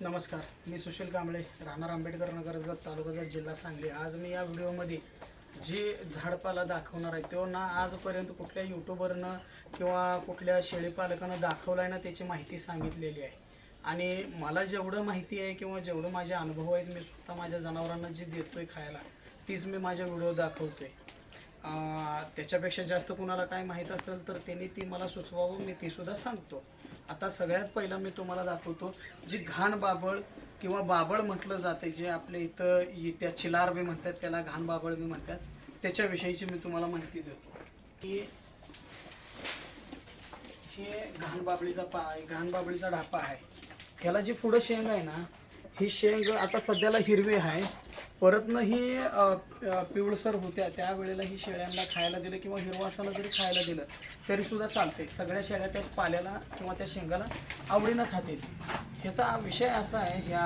नमस्कार मी सुशील कांबळे राहणार आंबेडकर नगर जत तालुका जत जिल्हा सांगली. आज मी या व्हिडिओमध्ये जे झाडपाला दाखवणार आहे तो ना आजपर्यंत कुठल्या यूट्यूबरनं किंवा कुठल्या शेळीपालकानं दाखवला आहे ना त्याची माहिती सांगितलेली आहे. आणि मला जेवढं माहिती आहे किंवा जेवढं माझे अनुभव आहेत मी स्वतः माझ्या जनावरांना जे देतोय खायला तीच मी माझ्या व्हिडिओ दाखवतोय. आहे त्याच्यापेक्षा जास्त कुणाला काय माहीत असेल तर त्यांनी ती मला सुचवावं मी तीसुद्धा सांगतो. आता सगळ्यात पहिलं मी तुम्हाला दाखवतो जी घाण बाबळ किंवा बाबळ म्हटलं जाते जे आपल्या इथं त्या चिलार बी म्हणतात त्याला घाण बाबळ बी म्हणतात त्याच्याविषयीची मी तुम्हाला माहिती देतो. की हे घाण बाबळीचा पा घाण बाबळीचा ढापा आहे. ह्याला जी पुढं शेंग आहे ना ही शेंग आता सध्याला हिरवी आहे. परतनं ही पिवळसर होत्या. त्यावेळेला ही शेळ्यांना खायला दिलं किंवा हिरवं असताना जरी खायला दिलं तरीसुद्धा चालते सगळ्या शेळ्या त्या पाल्याला किंवा त्या शेंगाला आवडीनं खाते ह्याचा विषय असा आहे ह्या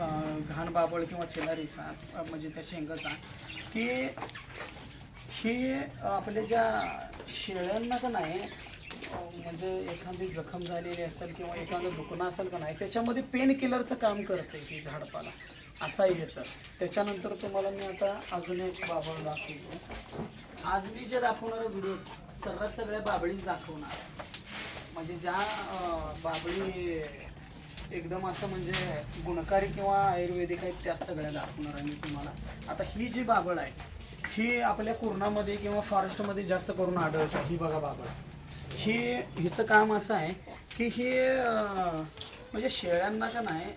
अ, घाण बाबळ किंवा चिलारीचा म्हणजे त्या शेंगाचा की ही आपल्या ज्या शेळ्यांना का नाही म्हणजे एखादी जखम झालेली असेल किंवा एखादं दुखणं असेल का नाही त्याच्यामध्ये पेन किलरचं काम करते ही झाडपाला. असं आहे ह्याचं. त्याच्यानंतर तुम्हाला मी आता अजून एक बाबळ दाखवतो. आज मी जे दाखवणार व्हिडिओ सर्रास सगळ्या बाबळीच दाखवणार. म्हणजे ज्या बाबळी एकदम असं म्हणजे गुणकारी किंवा आयुर्वेदिक आहेत त्या सगळ्या दाखवणार आहे मी तुम्हाला. आता ही जी बाबळ आहे ही आपल्या कुर्णामध्ये किंवा फॉरेस्टमध्ये जास्त करून आढळतं ही बघा बाबळ ही हिचं काम असं आहे की ही म्हणजे शेळ्यांना का नाही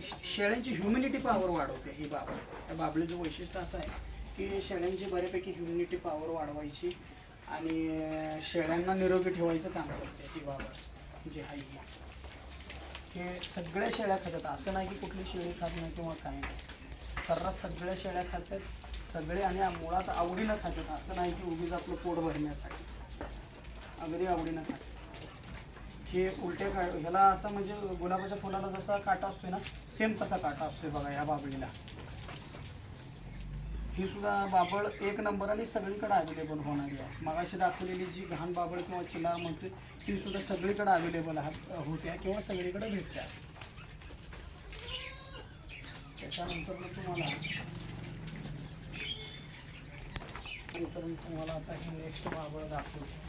शेळ्यांची ह्युमिनिटी पॉवर वाढवते ही बाबळ त्या बाबळीचं वैशिष्ट्य असं आहे की शेळ्यांची बऱ्यापैकी ह्युमिनिटी पॉवर वाढवायची आणि शेळ्यांना निरोगी ठेवायचं काम करते ही बाबळ जी आहे हे. सगळ्या शेळ्या खातात. असं नाही की कुठली शेळी खात नाही किंवा काय नाही. सर्रास सगळ्या शेळ्या खातात. सगळे आणि मुळात आवडीनं खातात. असं नाही की उगीच आपलं पोट भरण्यासाठी. अगदी आवडीनं खातात. हे उलटे का ह्याला असं म्हणजे गुलाबाच्या फुलाला जसा काटा असतोय ना सेम तसा काटा असतोय बघा ह्या बाबळीला. ही सुद्धा बाबळ एक नंबर आणि सगळीकडे अवेलेबल होणारी आहे. मगाशी दाखवलेली जी घाण बाबळ किंवा चिला म्हणतोय ती सुद्धा सगळीकडे अवेलेबल होत्या किंवा सगळीकडे भेटत्या. त्याच्यानंतर मग तुम्हाला नंतर तुम्हाला आता हे नेक्स्ट बाबळ दाखवतो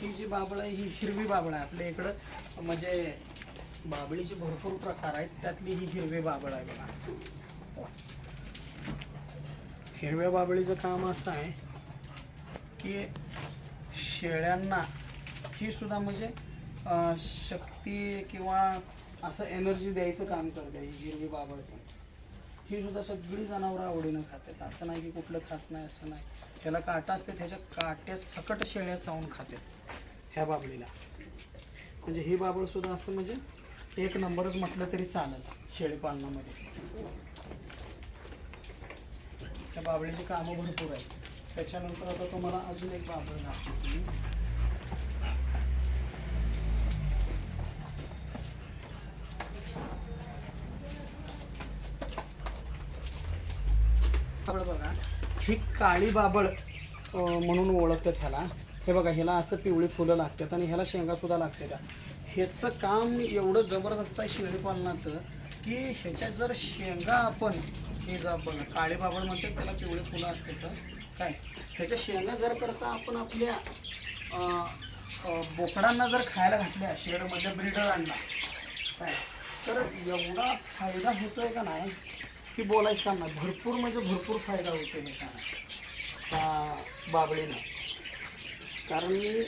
ही जी बाबळ आहे ही हिरवी बाबळ आहे. आपल्या इकडं म्हणजे बाबळीचे भरपूर प्रकार आहेत. त्यातली ही हिरवी बाबळ आहे बघा. हिरव्या बाबळीचं काम असं आहे की शेळ्यांना ही सुद्धा म्हणजे शक्ती किंवा असं एनर्जी द्यायचं काम करते ही हिरवी बाबळ पण. ही सुद्धा सगळी जनावरं आवडीनं खातात. असं नाही की कुठलं खात नाही असं नाही. त्याला काटा असते त्याच्या काट्या सकट शेळ्या चावून खातात. ह्या बाबळीला म्हणजे ही बाबळ सुद्धा असं म्हणजे एक नंबरच म्हटलं तरी चालेल शेळीपालनामध्ये त्या बाबळीची कामं भरपूर आहेत. त्याच्यानंतर आता तुम्हाला अजून एक बाबळ दाखवतो. बघा ही काळी बाबळ म्हणून ओळखतात ह्याला. हे बघा ह्याला असं पिवळी फुलं लागतात आणि ह्याला शेंगासुद्धा लागते लागतात. ह्याचं काम एवढं जबरदस्त आहे शेळीपालनाचं की ह्याच्यात जर शेंगा आपण हे जर आपण काळे बाबळ म्हणतात त्याला पिवळी फुलं असतात. काय? ह्याच्या शेंगा जर करता आपण आपल्या बोकडांना जर खायला घातल्या शेडमध्ये ब्रिडरांना काय? तर एवढा फायदा होतोय का नाही? की बोलायचं का नाही? भरपूर म्हणजे भरपूर फायदा होतो ह्याच्यानं. त्या बाबळीनं. कारण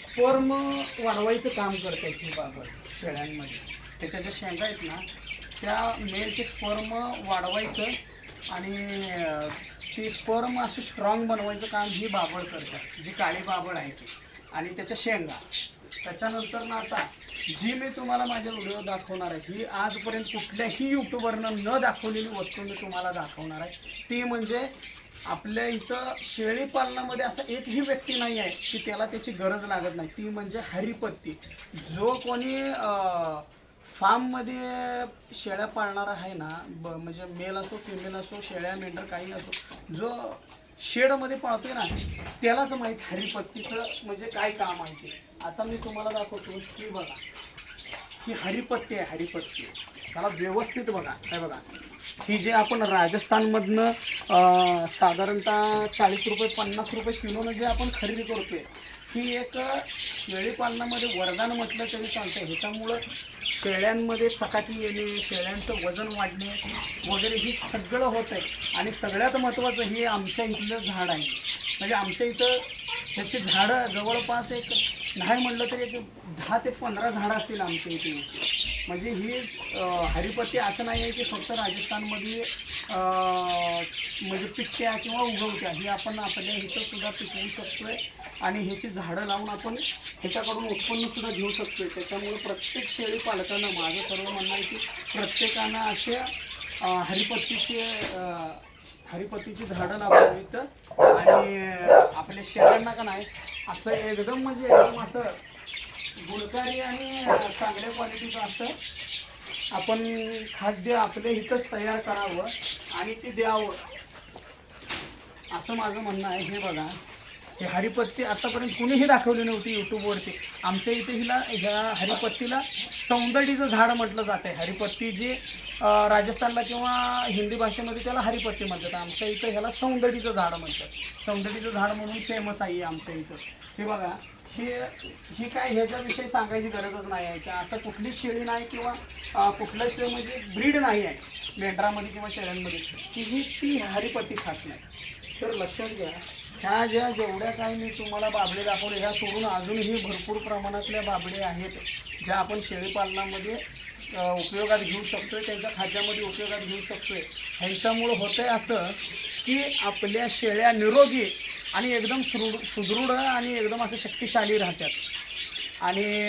स्पर्म वाढवायचं काम करते ही बाबत शेळ्यांमध्ये. त्याच्या ज्या शेंगा आहेत ना त्या मेलचे स्पर्म वाढवायचं आणि ती स्पर्म असे स्ट्रॉंग बनवायचं काम ही बाबळ करतात जी काळी बाबळ आहे ती. आणि त्याच्या शेंगा. त्याच्यानंतर ना आता जी मी तुम्हाला माझ्या व्हिडिओ दाखवणार आहे ही आजपर्यंत कुठल्याही यूट्यूबरनं न दाखवलेली वस्तू मी तुम्हाला दाखवणार आहे. ती म्हणजे आपल्या इथं शेळी पालनामध्ये असा एकही व्यक्ती नाही आहे की त्याला त्याची गरज लागत नाही. ती म्हणजे हरिपत्ती. जो कोणी फार्ममध्ये शेळ्या पाळणारा आहे ना ब म्हणजे मेल असो फिमेल असो शेळ्या मेंढर काही असो जो शेडमध्ये पाळतोय ना त्यालाच माहीत हरिपत्तीचं म्हणजे काय काम आहे ते. आता मी तुम्हाला दाखवतो की बघा ही हरिपत्ती आहे हरिपत्ती. त्याला व्यवस्थित बघा. काय बघा. ही जे आपण राजस्थानमधनं साधारणतः चाळीस रुपये पन्नास रुपये किलोनं जे आपण खरेदी करतोय ही एक शेळीपालनामध्ये वरदान म्हटलं तरी चालतं ह्याच्यामुळं शेळ्यांमध्ये चकाकी येणे शेळ्यांचं वजन वाढणे वगैरे ही सगळं होत आहे आणि सगळ्यात महत्त्वाचं हे आमच्या इथलं झाड आहे. म्हणजे आमच्या इथं ह्याची झाडं जवळपास एक नाही म्हणलं तरी एक दहा ते पंधरा झाडं असतील आमच्या इथे म्हणजे ही हरिपत्ती असं नाही आहे की फक्त राजस्थानमध्ये म्हणजे पिकत्या किंवा उगवत्या ही आपण आपल्या इथं सुद्धा पिकवू शकतोय. आणि ह्याची झाडं लावून आपण ह्याच्याकडून उत्पन्न सुद्धा घेऊ शकतोय. त्याच्यामुळे प्रत्येक शेळी पालकांना माझं सर्व म्हणणं आहे की प्रत्येकानं असे हरिपत्तीचे हरिपत्तीची झाडं लावावीत आणि आपल्या शेळ्यांना का नाही असं एकदम म्हणजे एकदम असं गुणकारी आणि चांगल्या क्वालिटीचं असं आपण खाद्य आपल्या इथंच तयार करावं आणि ते द्यावं. असं माझं म्हणणं आहे. हे बघा. हे हरिपत्ती आतापर्यंत कुणीही दाखवली नव्हती यूट्यूबवरती आमच्या इथे हिला ह्या हरिपत्तीला सौंदर्यचं झाड म्हटलं जातं आहे हरिपत्ती जी राजस्थानला किंवा हिंदी भाषेमध्ये त्याला हरिपत्ती म्हणतात. आमच्या इथं ह्याला सौंदर्याचं झाड म्हणतात. सौंदर्यचं झाड म्हणून फेमस आहे आमच्या इथं. हे बघा. हे ही काय ह्याच्याविषयी सांगायची गरजच नाही आहे. की असं कुठलीच शेळी नाही किंवा कुठलंच म्हणजे ब्रीड नाही आहे. मेंढरामध्ये किंवा शेळ्यांमध्ये. की ही ती हरिपट्टी खात नाही. तर लक्षात घ्या ह्या ज्या जेवढ्या काही मी तुम्हाला बाबडे दाखवले ह्या सोडून अजूनही भरपूर प्रमाणातल्या बाबडे आहेत ज्या आपण शेळीपालनामध्ये उपयोगात घेऊ शकतोय त्यांच्या खाद्यामध्ये उपयोगात घेऊ शकतोय. ह्यांच्यामुळं होतंय असं की आपल्या शेळ्या निरोगी आणि एकदम सुदृढ सुदृढ आणि एकदम असं शक्तिशाली राहतात. आणि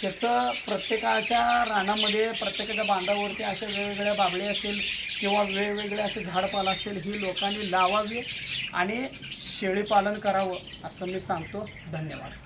त्याचं प्रत्येकाच्या रानामध्ये प्रत्येकाच्या बांधावरती अशा वेगवेगळ्या बाबळे असतील किंवा वेगवेगळे असे झाडपाला असतील ही लोकांनी लावावी आणि शेळीपालन करावं असं मी सांगतो. धन्यवाद.